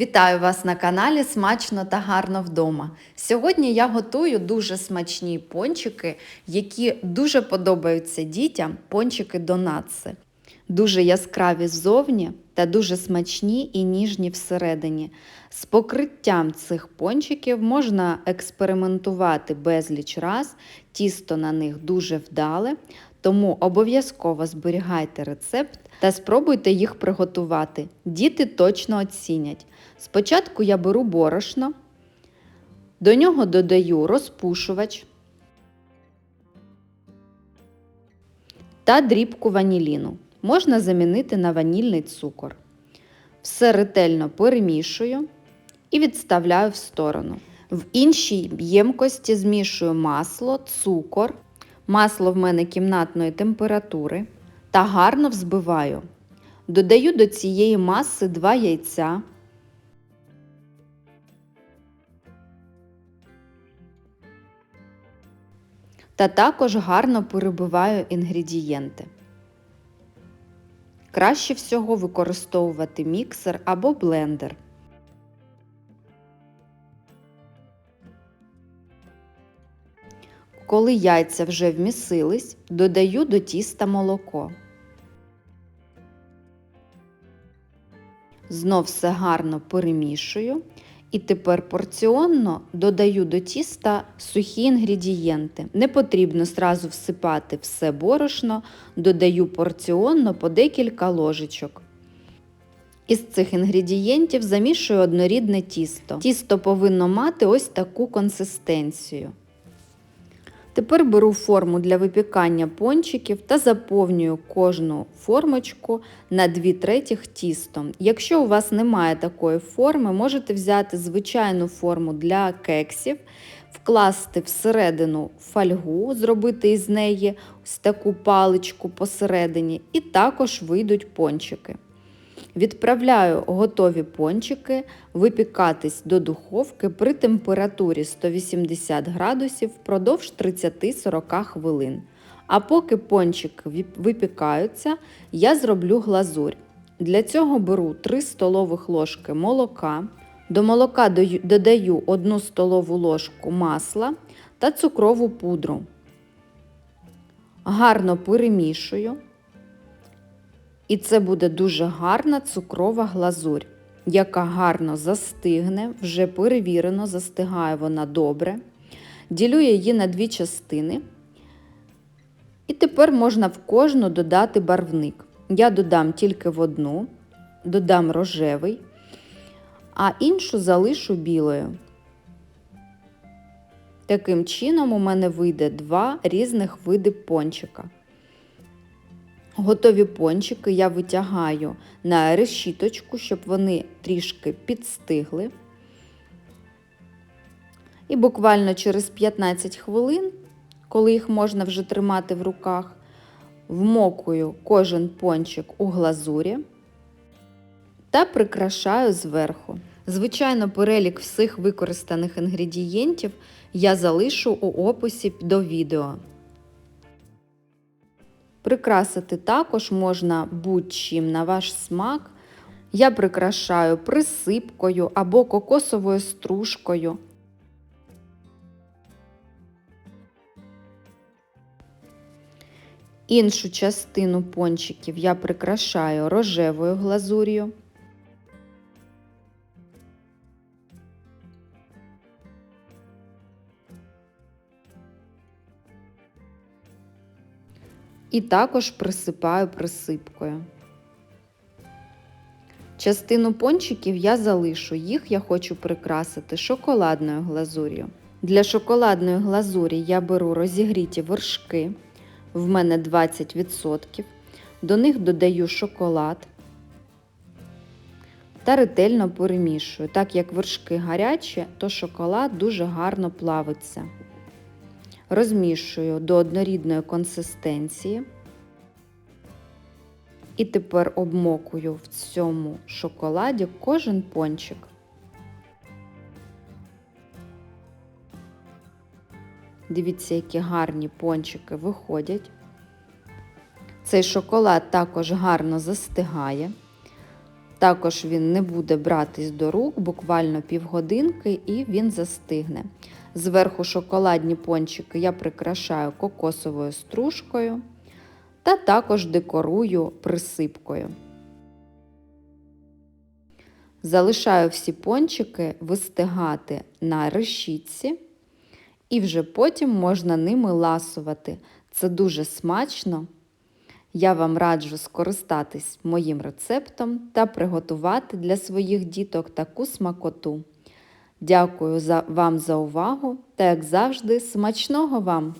Вітаю вас на каналі Смачно та гарно вдома. Сьогодні я готую дуже смачні пончики, які дуже подобаються дітям пончики донатси. Дуже яскраві ззовні та дуже смачні і ніжні всередині. З покриттям цих пончиків можна експериментувати безліч раз, тісто на них дуже вдале, тому обов'язково зберігайте рецепт та спробуйте їх приготувати. Діти точно оцінять. Спочатку я беру борошно, до нього додаю розпушувач та дрібку ваніліну. Можна замінити на ванільний цукор. Все ретельно перемішую і відставляю в сторону. В іншій ємкості змішую масло, цукор, масло в мене кімнатної температури та гарно взбиваю. Додаю до цієї маси 2 яйця. Та також гарно перебиваю інгредієнти. Краще всього використовувати міксер або блендер. Коли яйця вже вмісились, додаю до тіста молоко. Знов все гарно перемішую. І тепер порціонно додаю до тіста сухі інгредієнти. Не потрібно сразу всипати все борошно, додаю порціонно по декілька ложечок. Із цих інгредієнтів замішую однорідне тісто. Тісто повинно мати ось таку консистенцію. Тепер беру форму для випікання пончиків та заповнюю кожну формочку на 2 третіх тістом. Якщо у вас немає такої форми, можете взяти звичайну форму для кексів, вкласти всередину фольгу, зробити із неї ось таку паличку посередині, і також вийдуть пончики. Відправляю готові пончики випікатись до духовки при температурі 180 градусів впродовж 30-40 хвилин. А поки пончики випікаються, я зроблю глазурь. Для цього беру 3 столових ложки молока. До молока додаю 1 столову ложку масла та цукрову пудру. Гарно перемішую. І це буде дуже гарна цукрова глазурь, яка гарно застигне, вже перевірено, застигає вона добре. Ділю її на дві частини. І тепер можна в кожну додати барвник. Я додам тільки в одну, додам рожевий, а іншу залишу білою. Таким чином, у мене вийде два різних види пончика. Готові пончики я витягаю на решіточку, щоб вони трішки підстигли. І буквально через 15 хвилин, коли їх можна вже тримати в руках, вмокую кожен пончик у глазурі та прикрашаю зверху. Звичайно, перелік всіх використаних інгредієнтів я залишу у описі до відео. Прикрасити також можна будь-чим на ваш смак. Я прикрашаю присипкою або кокосовою стружкою. Іншу частину пончиків я прикрашаю рожевою глазур'ю. І також присипаю присипкою. Частину пончиків я залишу, їх я хочу прикрасити шоколадною глазур'ю. Для шоколадної глазурі я беру розігріті вершки, в мене 20%, до них додаю шоколад та ретельно перемішую. Так як вершки гарячі, то шоколад дуже гарно плавиться розмішую до однорідної консистенції. І тепер обмокую в цьому шоколаді кожен пончик. Дивіться, які гарні пончики виходять. Цей шоколад також гарно застигає. Також він не буде братись до рук, буквально півгодинки і він застигне. Зверху шоколадні пончики я прикрашаю кокосовою стружкою та також декорую присипкою. Залишаю всі пончики вистигати на решітці, і вже потім можна ними ласувати. Це дуже смачно. Я вам раджу скористатись моїм рецептом та приготувати для своїх діток таку смакоту. Дякую за, вам за увагу та, як завжди, смачного вам!